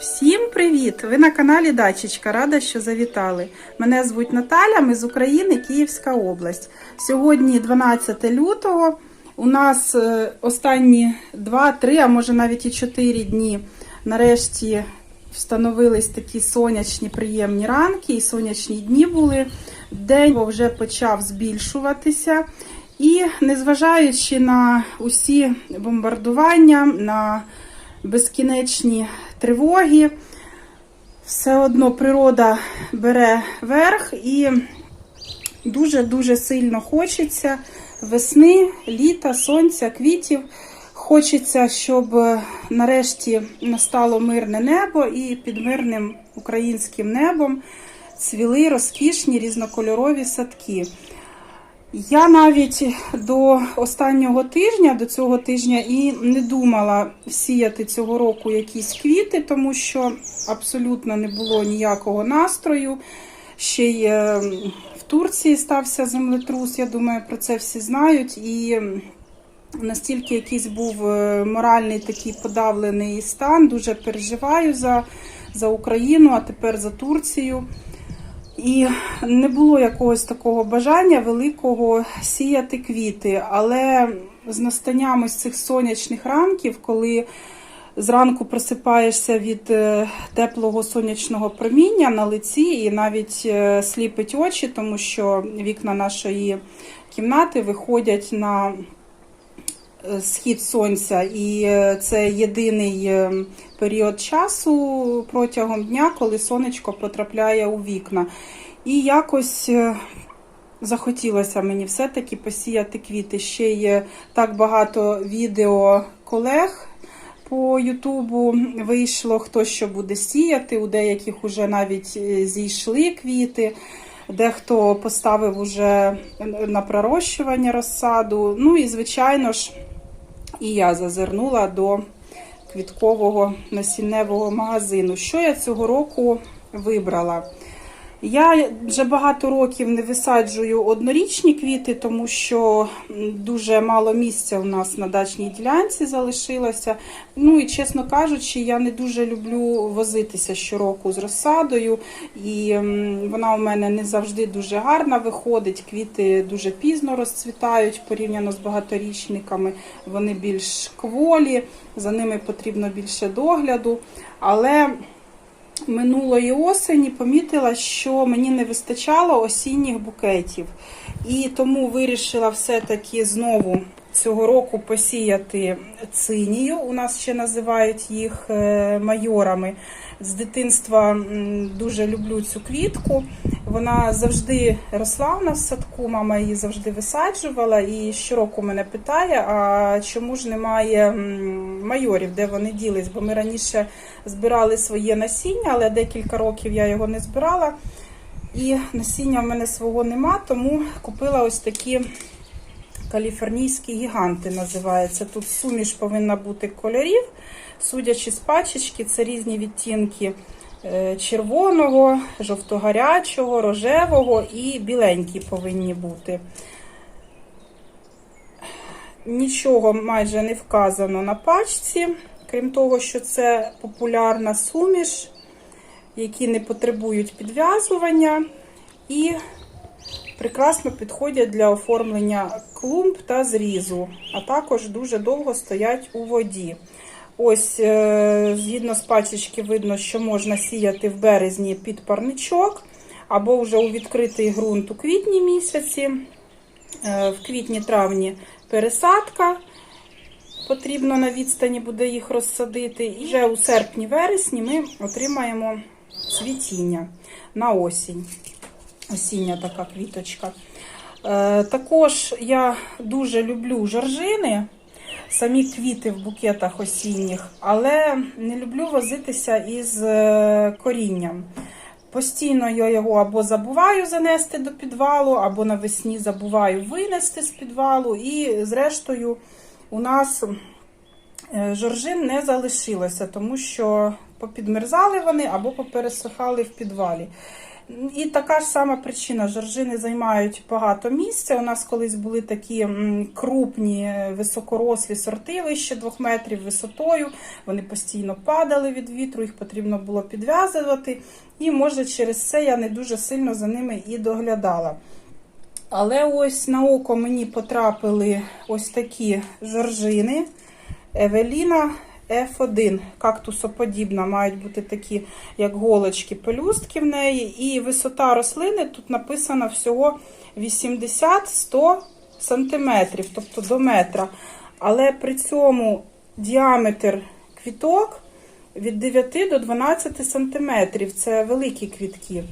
Всім привіт! Ви на каналі Дачечка. Рада, що завітали. Мене звуть Наталя, ми з України, Київська область. Сьогодні 12 лютого. У нас е, останні 2-3, а може навіть і 4 дні. Нарешті встановились такі сонячні приємні ранки і сонячні дні були. День вже почав збільшуватися. І незважаючи на усі бомбардування, на безкінечні тривоги, все одно природа бере верх і дуже-дуже сильно хочеться весни, літа, сонця, квітів. Хочеться, щоб е, нарешті настало мирне небо і під мирним українським небом цвіли розкішні різнокольорові садки. Я навіть до останнього тижня, до цього тижня, і не думала сіяти цього року якісь квіти, тому що абсолютно не було ніякого настрою. Ще й е, в Турції стався землетрус, я думаю, про це всі знають. І настільки якийсь був е, моральний такий подавлений стан, дуже переживаю за, за Україну, а тепер за Турцію. І не було якогось такого бажання великого сіяти квіти. Але з настанням ось цих сонячних ранків, коли зранку просипаєшся від е, теплого сонячного проміння на лиці і навіть е, сліпить очі, тому що вікна нашої кімнати виходять на схід сонця, і е, це єдиний е, період часу протягом дня, коли сонечко потрапляє у вікна. І якось е, захотілося мені все-таки посіяти квіти. Ще є так багато відео колег по Ютубу вийшло, хто що буде сіяти, у деяких вже навіть зійшли квіти. Дехто поставив уже на пророщування розсаду. Ну і, звичайно ж, і я зазирнула до квіткового насінневого магазину. Що я цього року вибрала? Я вже багато років не висаджую однорічні квіти, тому що дуже мало місця у нас на дачній ділянці залишилося. Ну і чесно кажучи, я не дуже люблю возитися щороку з розсадою, і вона у мене не завжди дуже гарна виходить. Квіти дуже пізно розцвітають порівняно з багаторічниками. Вони більш кволі, за ними потрібно більше догляду. Але минулої осені помітила, що мені не вистачало осінніх букетів. І тому вирішила все-таки знову цього року посіяти цинію. У нас ще називають їх е, майорами. З дитинства дуже люблю цю квітку. Вона завжди росла у нас в садку, мама її завжди висаджувала. І щороку мене питає, а чому ж немає майорів, де вони ділись? Бо ми раніше збирали своє насіння, але декілька років я його не збирала. І насіння в мене свого нема, тому купила ось такі каліфорнійські гіганти називається. Тут суміш повинна бути кольорів. Судячи з пачечки, це різні відтінки е, червоного, жовтогарячого, рожевого і біленькі повинні бути. Нічого майже не вказано на пачці, крім того, що це популярна суміш, які не потребують підв'язування і прекрасно підходять для оформлення клумб та зрізу, а також дуже довго стоять у воді. Ось, е, згідно з пачечки, видно, що можна сіяти в березні під парничок, або вже у відкритий ґрунт у квітні місяці. Е, В квітні-травні пересадка. Потрібно на відстані буде їх розсадити. І вже у серпні-вересні ми отримаємо цвітіння на осінь. Осіння така квіточка. Е, Також я дуже люблю жоржини, самі квіти в букетах осінніх, але не люблю возитися із е, корінням. Постійно я його або забуваю занести до підвалу, або навесні забуваю винести з підвалу. І, зрештою, у нас е, жоржин не залишилося, тому що попідмерзали вони або попересихали в підвалі. І така ж сама причина. Жоржини займають багато місця. У нас колись були такі крупні, е, високорослі сорти, вище двох метрів висотою. Вони постійно падали від вітру, їх потрібно було підв'язувати. І може через це я не дуже сильно за ними і доглядала. Але ось на око мені потрапили ось такі жоржини. Евеліна F1, кактусоподібна, мають бути такі, як голочки, пелюстки в неї. І висота рослини тут написано всього 80-100 сантиметрів, тобто до метра. Але при цьому діаметр квіток від 9 до 12 сантиметрів. Це великі квітки.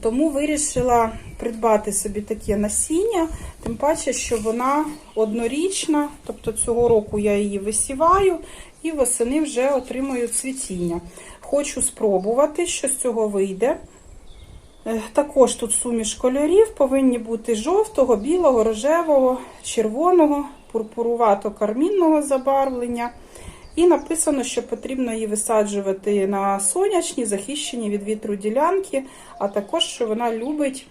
Тому вирішила придбати собі таке насіння, тим паче, що вона однорічна, тобто цього року я її висіваю і восени вже отримую цвітіння. Хочу спробувати, що з цього вийде. Е, Також тут суміш кольорів повинні бути жовтого, білого, рожевого, червоного, пурпурувато-кармінного забарвлення. І написано, що потрібно її висаджувати на сонячні, захищені від вітру ділянки, а також, що вона любить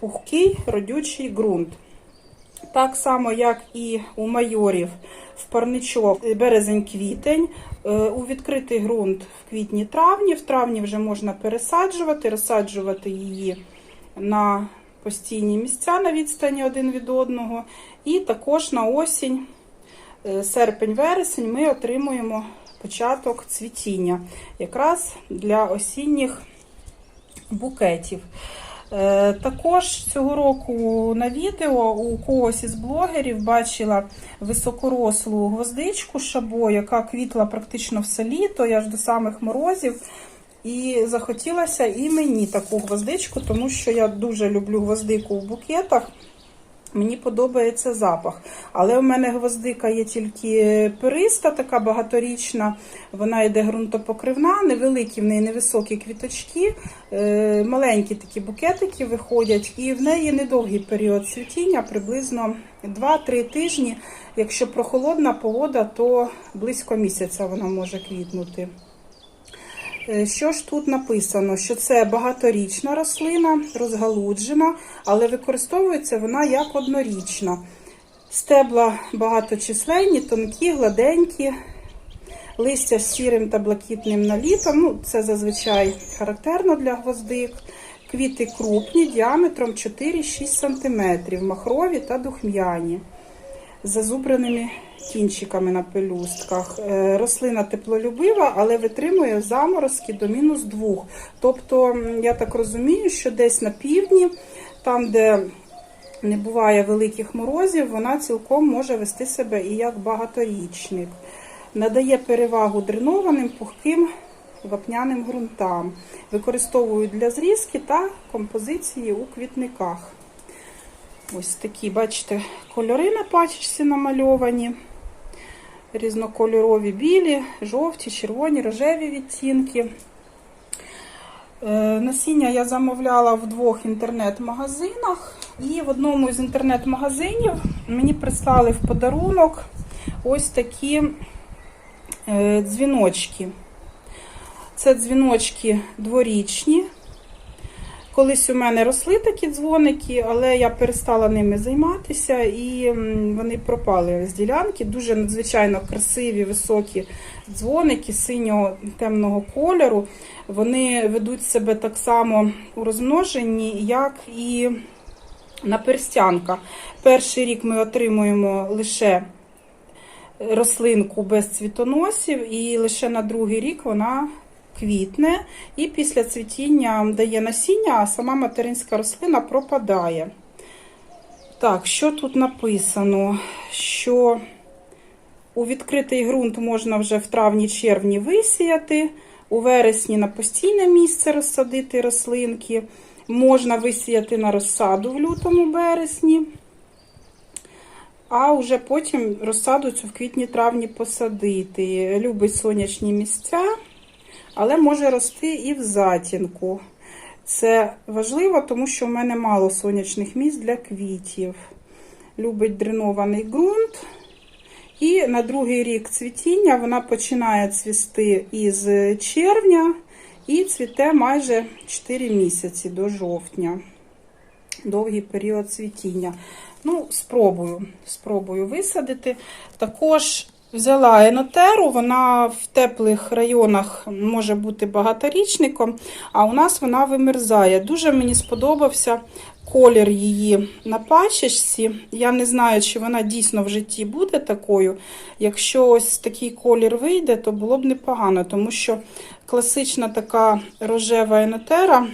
пухкий родючий ґрунт. Так само, як і у майорів в парничок березень-квітень, е, у відкритий ґрунт в квітні-травні. В травні вже можна пересаджувати, розсаджувати її на постійні місця на відстані один від одного. І також на осінь е, серпень-вересень ми отримуємо початок цвітіння, якраз для осінніх букетів. Е, Також цього року на відео у когось із блогерів бачила високорослу гвоздичку шабо, яка квітла практично все літо, аж до самих морозів. І захотілося і мені таку гвоздичку, тому що я дуже люблю гвоздику в букетах. Мені подобається запах. Але у мене гвоздика є тільки периста, така багаторічна. Вона йде ґрунтопокривна, невеликі в неї невисокі квіточки, е, маленькі такі букетики виходять, і в неї недовгий період цвітіння, приблизно 2-3 тижні. Якщо прохолодна погода, то близько місяця вона може квітнути. Е, Що ж тут написано? Що це багаторічна рослина, розгалуджена, але використовується вона як однорічна. Стебла багаточисленні, тонкі, гладенькі, листя з сірим та блакитним налітом. Ну, це зазвичай характерно для гвоздик. Квіти крупні, діаметром 4-6 см, махрові та духм'яні зазубраними кінчиками на пелюстках. Е, Рослина теплолюбива, але витримує заморозки до мінус 2. Тобто, я так розумію, що десь на півдні, там, де не буває великих морозів, вона цілком може вести себе і як багаторічник. Надає перевагу дренованим, пухким вапняним ґрунтам. Використовують для зрізки та композиції у квітниках. Ось такі, бачите, кольори на пачечці намальовані. Різнокольорові білі, жовті, червоні, рожеві відтінки. Е, Насіння я замовляла в двох інтернет-магазинах. І в одному з інтернет-магазинів мені прислали в подарунок ось такі е, дзвіночки. Це дзвіночки дворічні. Колись у мене росли такі дзвоники, але я перестала ними займатися і вони пропали з ділянки. Дуже надзвичайно красиві, високі дзвоники синього темного кольору. Вони ведуть себе так само у розмноженні, як і наперстянка. Перший рік ми отримуємо лише рослинку без цвітоносів, і лише на другий рік вона квітне, і після цвітіння дає насіння, а сама материнська рослина пропадає. Так, що тут написано? Що у відкритий ґрунт можна вже в травні-червні висіяти, у вересні на постійне місце розсадити рослинки, можна висіяти на розсаду в лютому-березні, а вже потім розсаду цю в квітні-травні посадити. Любить сонячні місця але може рости і в затінку. Це важливо, тому що в мене мало сонячних місць для квітів. Любить дренований ґрунт. І на другий рік цвітіння вона починає цвісти із червня І цвіте майже 4 місяці до жовтня. Довгий період цвітіння. Ну, спробую, спробую висадити. Також взяла енотеру, вона в теплих районах може бути багаторічником, а у нас вона вимерзає. Дуже мені сподобався колір її на пачечці. Я не знаю, чи вона дійсно в житті буде такою. Якщо ось такий колір вийде, то було б непогано, тому що класична така рожева енотера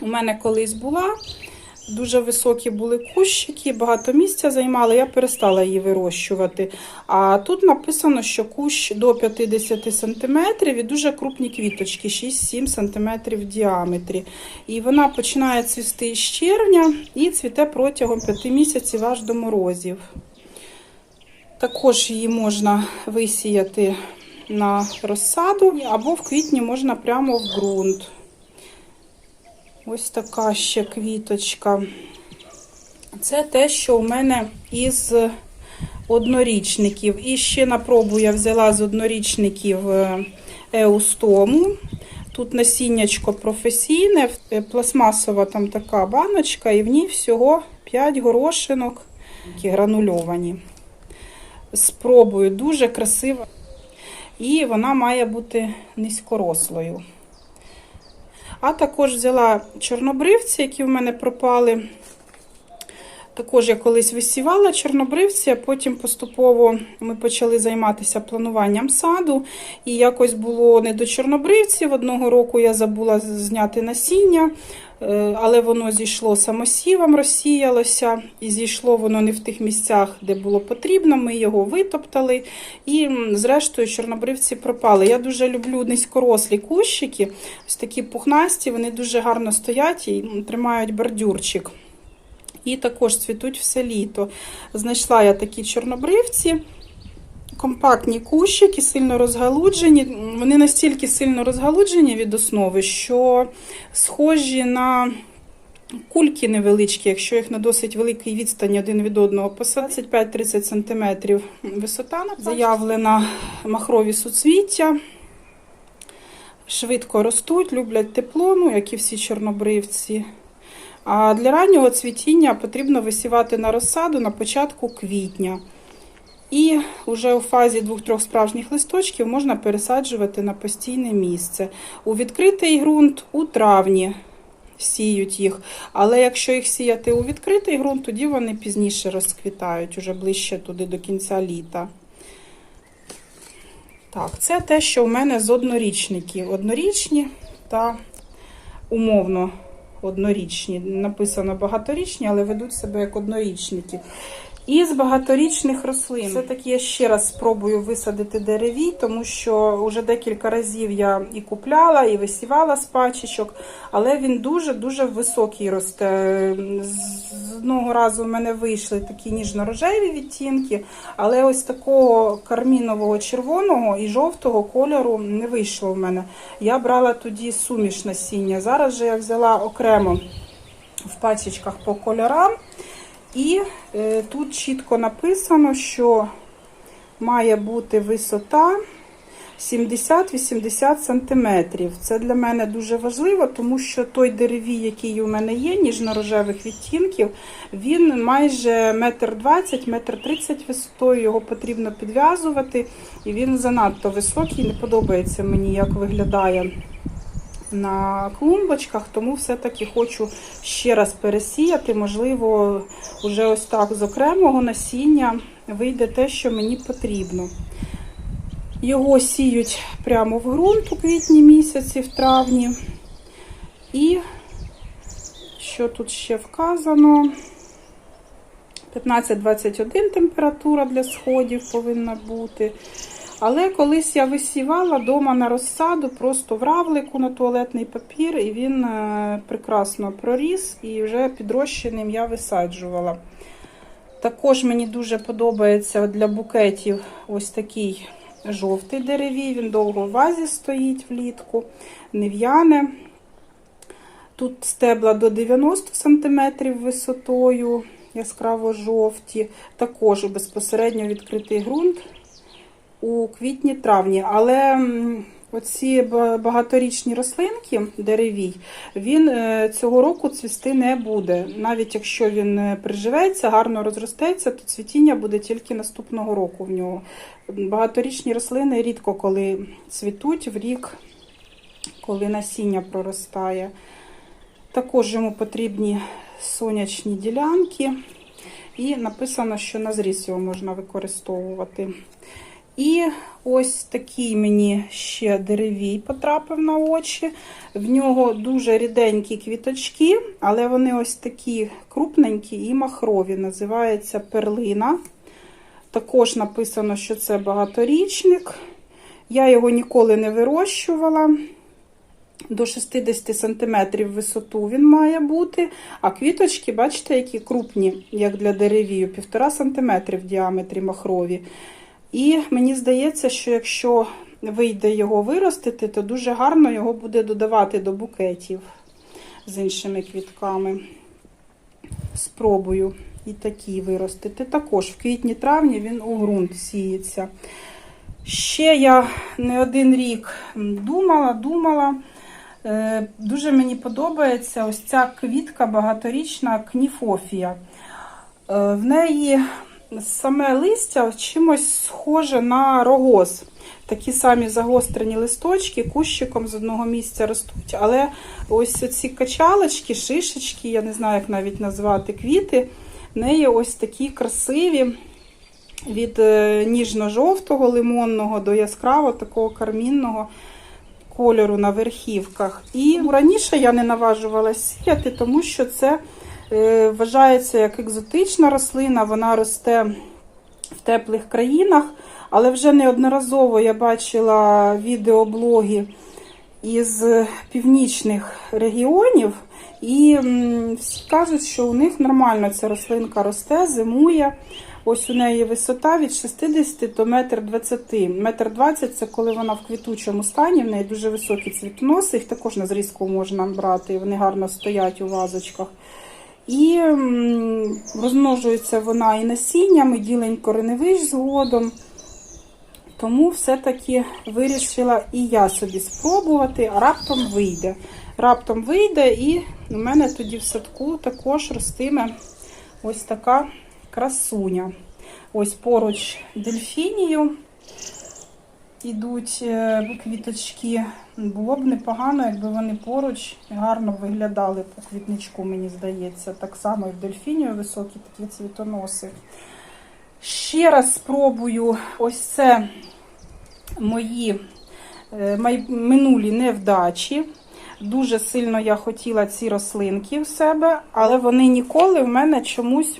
у мене колись була. Дуже високі були кущики, багато місця займали, я перестала її вирощувати. А тут написано, що кущ до 50 см і дуже крупні квіточки, 6-7 см в діаметрі. І вона починає цвісти з червня і цвіте протягом 5 місяців аж до морозів. Також її можна висіяти на розсаду, або в квітні можна прямо в ґрунт. Ось така ще квіточка. Це те, що у мене із однорічників. І ще на пробу я взяла з однорічників е, еустому. Тут насіннячко професійне, е, пластмасова там така баночка, і в ній всього 5 горошинок, які гранульовані. Спробую, дуже красива. І вона має бути низькорослою. А також взяла чорнобривці, які в мене пропали. Також я колись висівала чорнобривці, а потім поступово ми почали займатися плануванням саду. І якось було не до чорнобривців. Одного року я забула зняти насіння, е, але воно зійшло самосівом, розсіялося, і зійшло воно не в тих місцях, де було потрібно. Ми його витоптали. І, зрештою, чорнобривці пропали. Я дуже люблю низькорослі кущики, ось такі пухнасті, вони дуже гарно стоять і тримають бордюрчик і також цвітуть все літо. Знайшла я такі чорнобривці, компактні кущики, сильно розгалуджені. Вони настільки сильно розгалуджені від основи, що схожі на кульки невеличкі, якщо їх на досить великій відстані один від одного посадити. 25-30 см висота заявлена махрові суцвіття. Швидко ростуть, люблять тепло, ну, як і всі чорнобривці. А для раннього цвітіння потрібно висівати на розсаду на початку квітня. І вже у фазі двох-трьох справжніх листочків можна пересаджувати на постійне місце. У відкритий ґрунт у травні сіють їх. Але якщо їх сіяти у відкритий ґрунт, тоді вони пізніше розквітають, уже ближче туди до кінця літа. Так, це те, що у мене з однорічників. Однорічні та умовно однорічні. Написано багаторічні, але ведуть себе як однорічники. І з багаторічних рослин. Все-таки я ще раз спробую висадити дереві, тому що вже декілька разів я і купляла, і висівала з пачечок, але він дуже-дуже високий росте. З одного разу в мене вийшли такі ніжно-рожеві відтінки, але ось такого кармінового червоного і жовтого кольору не вийшло в мене. Я брала тоді суміш насіння. Зараз же я взяла окремо в пачечках по кольорам. І е, тут чітко написано, що має бути висота 70-80 см. Це для мене дуже важливо, тому що той деревій, який у мене є, ніжно-рожевих відтінків, він майже 1,20 м, 1,30 м висотою, його потрібно підв'язувати. І він занадто високий, не подобається мені, як виглядає на клумбочках, тому все-таки хочу ще раз пересіяти. Можливо, вже ось так з окремого насіння вийде те, що мені потрібно. Його сіють прямо в ґрунт у квітні місяці, в травні. І що тут ще вказано? 15-21 температура для сходів повинна бути. Але колись я висівала вдома на розсаду, просто в равлику на туалетний папір, і він е, прекрасно проріс і вже підрощеним я висаджувала. Також мені дуже подобається для букетів ось такий жовтий деревій, він довго в вазі стоїть влітку, не. Тут стебла до 90 см висотою, яскраво жовті, також безпосередньо відкритий ґрунт у квітні-травні. Але оці багаторічні рослинки, деревій, він е, цього року цвісти не буде. Навіть якщо він е, приживеться, гарно розростеться, то цвітіння буде тільки наступного року в нього. Багаторічні рослини рідко коли цвітуть в рік, коли насіння проростає. Також йому потрібні сонячні ділянки. І написано, що на зріз його можна використовувати. І ось такий мені ще деревій потрапив на очі. В нього дуже ріденькі квіточки, але вони ось такі крупненькі і махрові. Називається перлина. Також написано, що це багаторічник. Я його ніколи не вирощувала. До 60 см висоту він має бути. А квіточки, бачите, які крупні, як для деревію, 1,5 см в діаметрі махрові. І мені здається, що якщо вийде його виростити, то дуже гарно його буде додавати до букетів з іншими квітками. Спробую і такі виростити. Також в квітні-травні він у ґрунт сіється. Ще я не один рік думала, думала. Е, Дуже мені подобається ось ця квітка багаторічна кніфофія. Е, В неї саме листя чимось схоже на рогоз. Такі самі загострені листочки кущиком з одного місця ростуть. Але ось ці качалочки, шишечки, я не знаю, як навіть назвати квіти, неї ось такі красиві. Від е, ніжно-жовтого лимонного до яскраво такого кармінного кольору на верхівках. І раніше я не наважувалася сіяти, тому що це вважається як екзотична рослина, вона росте в теплих країнах, але вже неодноразово я бачила відеоблоги із північних регіонів, і всі кажуть, що у них нормально ця рослинка росте, зимує. Ось у неї висота від 60 до 1,20 м. 1,20 м це коли вона в квітучому стані, в неї дуже високі цвітоноси, їх також на зрізку можна брати, вони гарно стоять у вазочках. І розмножується вона і насінням, і ділень кореневищ згодом. Тому все-таки вирішила і я собі спробувати, а раптом вийде. Раптом вийде, і у мене тоді в садку також ростиме ось така красуня. Ось поруч дельфінію ідуть е, квіточки. Було б непогано, якби вони поруч гарно виглядали по квітничку, мені здається. Так само і в дельфінію високі такі цвітоноси. Ще раз спробую ось це мої е, минулі невдачі. Дуже сильно я хотіла ці рослинки в себе, але вони ніколи в мене чомусь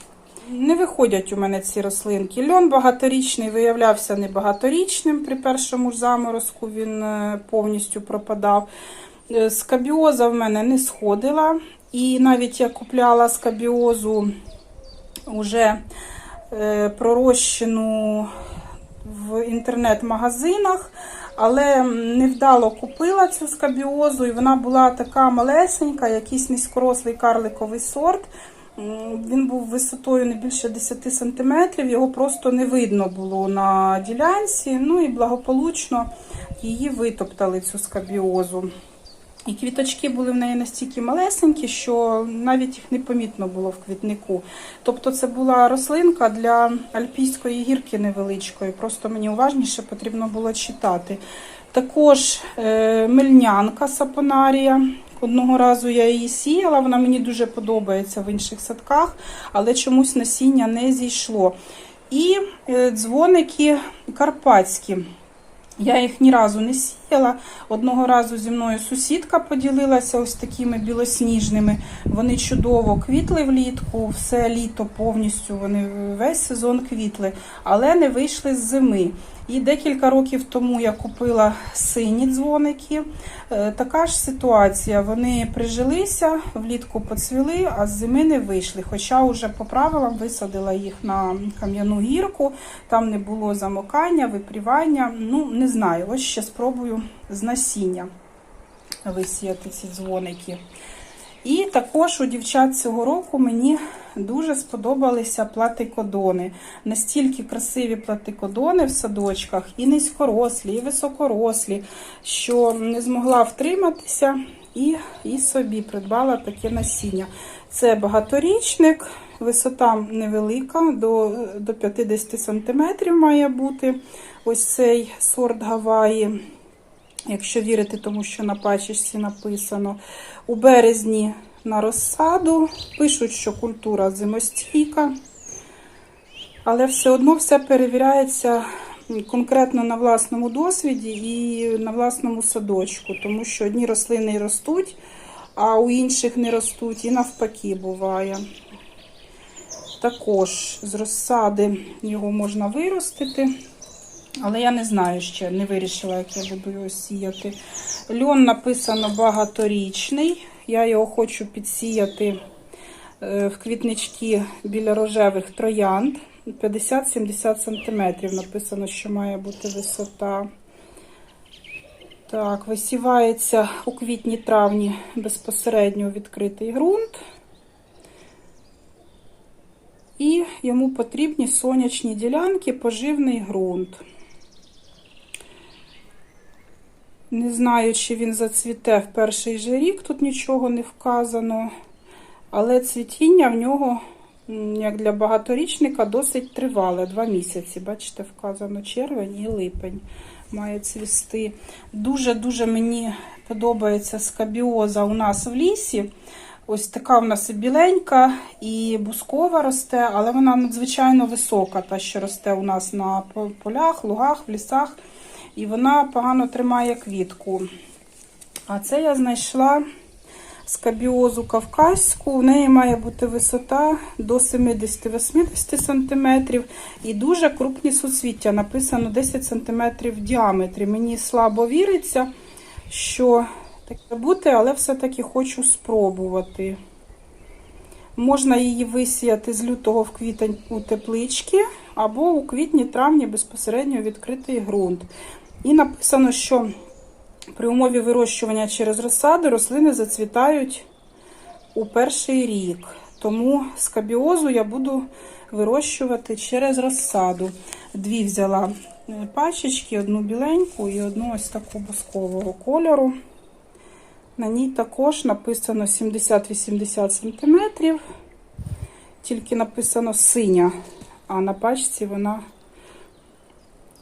не виходять у мене ці рослинки. Льон багаторічний виявлявся не багаторічним. При першому ж заморозку він е, повністю пропадав. Е, Скабіоза в мене не сходила. І навіть я купляла скабіозу вже е, пророщену в інтернет-магазинах, але невдало купила цю скабіозу, і вона була така малесенька, якийсь низькорослий карликовий сорт. М, Він був висотою не більше 10 см, його просто не видно було на ділянці. Ну і благополучно її витоптали, цю скабіозу. І квіточки були в неї настільки малесенькі, що навіть їх не помітно було в квітнику. Тобто це була рослинка для альпійської гірки невеличкої. Просто мені уважніше потрібно було читати. Також е, мельнянка сапонарія. Одного разу я її сіяла, вона мені дуже подобається в інших садках, але чомусь насіння не зійшло. І е, дзвоники карпатські. Я їх ні разу не сіяла. Одного разу зі мною сусідка поділилася ось такими білосніжними. Вони чудово квітли влітку, все літо повністю, вони весь сезон квітли, але не вийшли з зими. І декілька років тому я купила сині дзвоники. Е, Така ж ситуація. Вони прижилися, влітку поцвіли, а з зими не вийшли. Хоча вже по правилам висадила їх на кам'яну гірку, там не було замокання, випрівання. Ну, не знаю. Ось ще спробую з насіння висіяти ці дзвоники. І також у дівчат цього року мені дуже сподобалися платикодони. Настільки красиві платикодони в садочках, і низькорослі, і високорослі, що не змогла втриматися і, і собі придбала таке насіння. Це багаторічник, висота невелика, до, до 50 см має бути ось цей сорт Гаваї. Якщо вірити тому, що на пачечці написано. У березні на розсаду. Пишуть, що культура зимостійка, але все одно все перевіряється конкретно на власному досвіді і на власному садочку, тому що одні рослини ростуть, а у інших не ростуть, і навпаки буває. Також з розсади його можна виростити. Але я не знаю ще, не вирішила, як я буду його сіяти. Льон написано багаторічний. Я його хочу підсіяти е, в квітнички біля рожевих троянд. 50-70 см написано, що має бути висота. Так, висівається у квітні-травні безпосередньо відкритий ґрунт. І йому потрібні сонячні ділянки, поживний ґрунт. Не знаю, чи він зацвіте в перший же рік, тут нічого не вказано. Але цвітіння в нього, як для багаторічника, досить тривале. Два місяці. Бачите, вказано червень і липень має цвісти. Дуже-дуже мені подобається скабіоза у нас в лісі. Ось така в нас і біленька, і бускова росте, але вона надзвичайно висока, та, що росте у нас на полях, лугах, в лісах. І вона погано тримає квітку. А це я знайшла скабіозу кавказьку. У неї має бути висота до 70-80 см і дуже крупні суцвіття. Написано 10 см в діаметрі. Мені слабо віриться, що таке бути, але все-таки хочу спробувати. Можна її висіяти з лютого в квітень у теплички, або у квітні-травні безпосередньо відкритий ґрунт. І написано, що при умові вирощування через розсаду рослини зацвітають у перший рік. Тому скабіозу я буду вирощувати через розсаду. Дві взяла е, пачечки, одну біленьку і одну ось таку бускового кольору. На ній також написано 70-80 см, тільки написано синя, а на пачці вона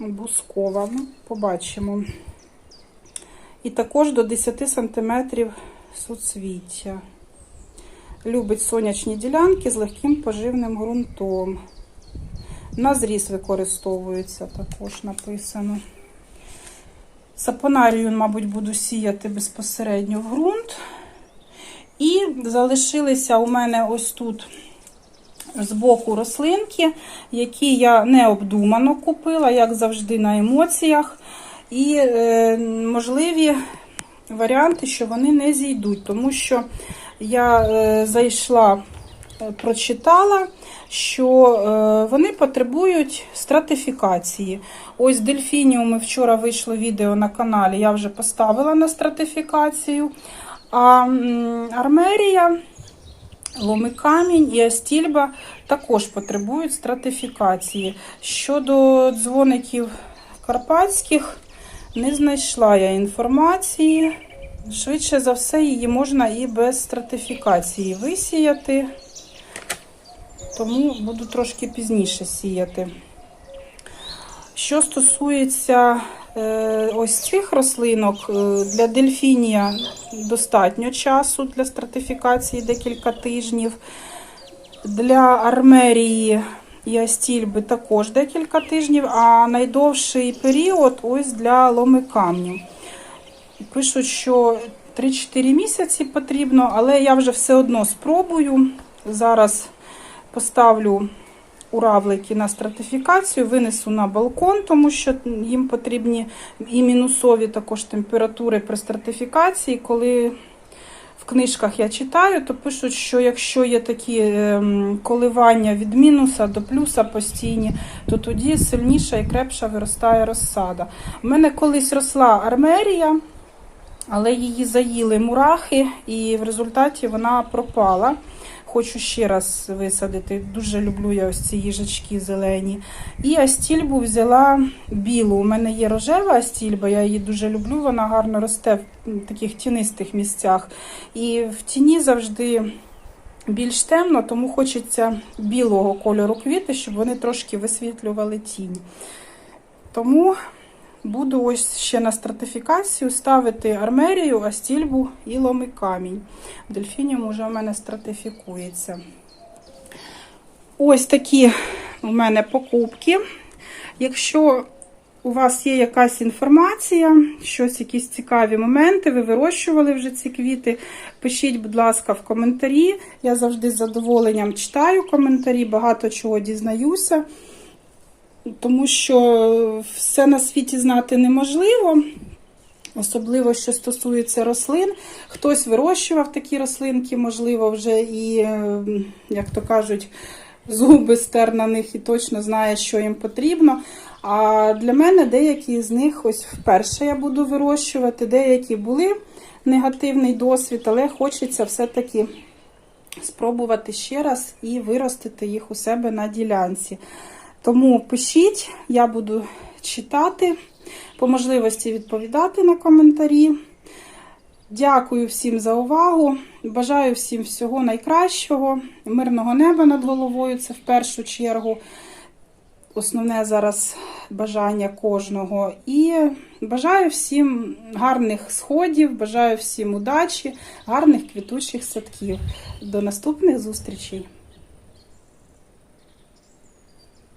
бускова. Побачимо. І також до 10 см суцвіття. Любить сонячні ділянки з легким поживним ґрунтом. На зріз використовується, також написано. Сапонарію, мабуть, буду сіяти безпосередньо в ґрунт. І залишилися у мене ось тут з боку рослинки, які я необдумано купила, як завжди, на емоціях. І е, можливі варіанти, що вони не зійдуть, тому що я е, зайшла, е, прочитала, що е, вони потребують стратифікації. Ось дельфініуми вчора вийшло відео на каналі, я вже поставила на стратифікацію. А армерія. Ломикамінь і астільба також потребують стратифікації. Щодо дзвоників карпатських, не знайшла я інформації. Швидше за все, її можна і без стратифікації висіяти, тому буду трошки пізніше сіяти. Що стосується е, ось цих рослинок, е, для дельфінія достатньо часу для стратифікації декілька тижнів. Для армерії і астільби також декілька тижнів, а найдовший період ось для ломи камню. Пишуть, що 3-4 місяці потрібно, але я вже все одно спробую. Зараз поставлю уравлики на стратифікацію, винесу на балкон, тому що їм потрібні і мінусові також температури при стратифікації. Коли в книжках я читаю, то пишуть, що якщо є такі ем, коливання від мінуса до плюса постійні, то тоді сильніша і крепша виростає розсада. У мене колись росла армерія, але її заїли мурахи, і в результаті вона пропала. Хочу ще раз висадити. Дуже люблю я ось ці їжачки зелені. І астільбу взяла білу. У мене є рожева астільба, я її дуже люблю, вона гарно росте в таких тінистих місцях. І в тіні завжди більш темно, тому хочеться білого кольору квіти, щоб вони трошки висвітлювали тінь. Тому буду ось ще на стратифікацію ставити армерію, астільбу і ломий камінь. Дельфініум вже в мене стратифікується. Ось такі у мене покупки. Якщо у вас є якась інформація, щось, якісь цікаві моменти, ви вирощували вже ці квіти, пишіть, будь ласка, в коментарі. Я завжди з задоволенням читаю коментарі, багато чого дізнаюся, тому що все на світі знати неможливо. Особливо, що стосується рослин. Хтось вирощував такі рослинки, можливо, вже і, е, як то кажуть, зуби стер на них і точно знає, що їм потрібно. А для мене деякі з них ось вперше я буду вирощувати, деякі були негативний досвід, але хочеться все-таки спробувати ще раз і виростити їх у себе на ділянці. Тому пишіть, я буду читати, по можливості відповідати на коментарі. Дякую всім за увагу. Бажаю всім всього найкращого, мирного неба над головою. Це в першу чергу основне зараз бажання кожного. І бажаю всім гарних сходів, бажаю всім удачі, гарних квітучих садків. До наступних зустрічей!